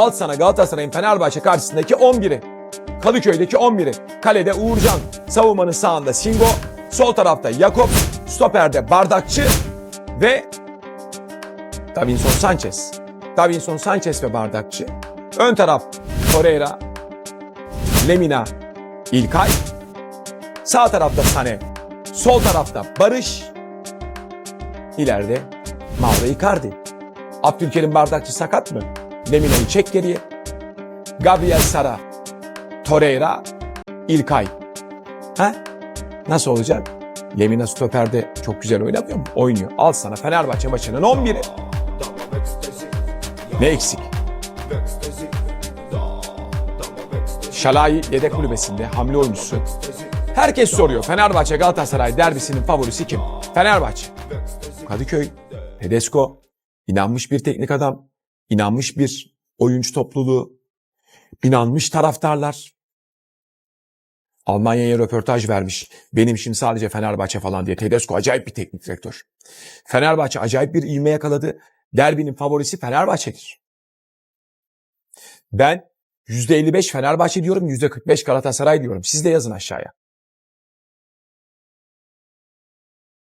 Al sana Galatasaray'ın Fenerbahçe karşısındaki 11'i. Kadıköy'deki 11'i. Kalede Uğurcan, savunmanın sağında Singo, sol tarafta Yakup, stoperde Bardakçı ve Davinson Sanchez. Davinson Sanchez ve Bardakçı. Ön taraf Torreira, Lemina, İlkay. Sağ tarafta Sane. Sol tarafta Barış. İleride Mauro Icardi. Abdülkerim Bardakçı sakat mı? Lemina'yı çek geriye. Gabriel Sara, Torreira, İlkay. Ha? Nasıl olacak? Lemina stoperde çok güzel oynamıyor mu? Oynuyor. Al sana Fenerbahçe maçının 11'i. Ne eksik? Şalai yedek kulübesinde hamle oyuncusu. Herkes soruyor Fenerbahçe Galatasaray derbisinin favorisi kim? Fenerbahçe. Kadıköy, Tedesco, inanmış bir teknik adam, inanmış bir oyuncu topluluğu, inanmış taraftarlar. Almanya'ya röportaj vermiş. Benim şimdi sadece Fenerbahçe falan diye. Tedesco acayip bir teknik direktör. Fenerbahçe acayip bir ivme yakaladı. Derbinin favorisi Fenerbahçe'dir. Ben %55 Fenerbahçe diyorum, %45 Galatasaray diyorum. Siz de yazın aşağıya.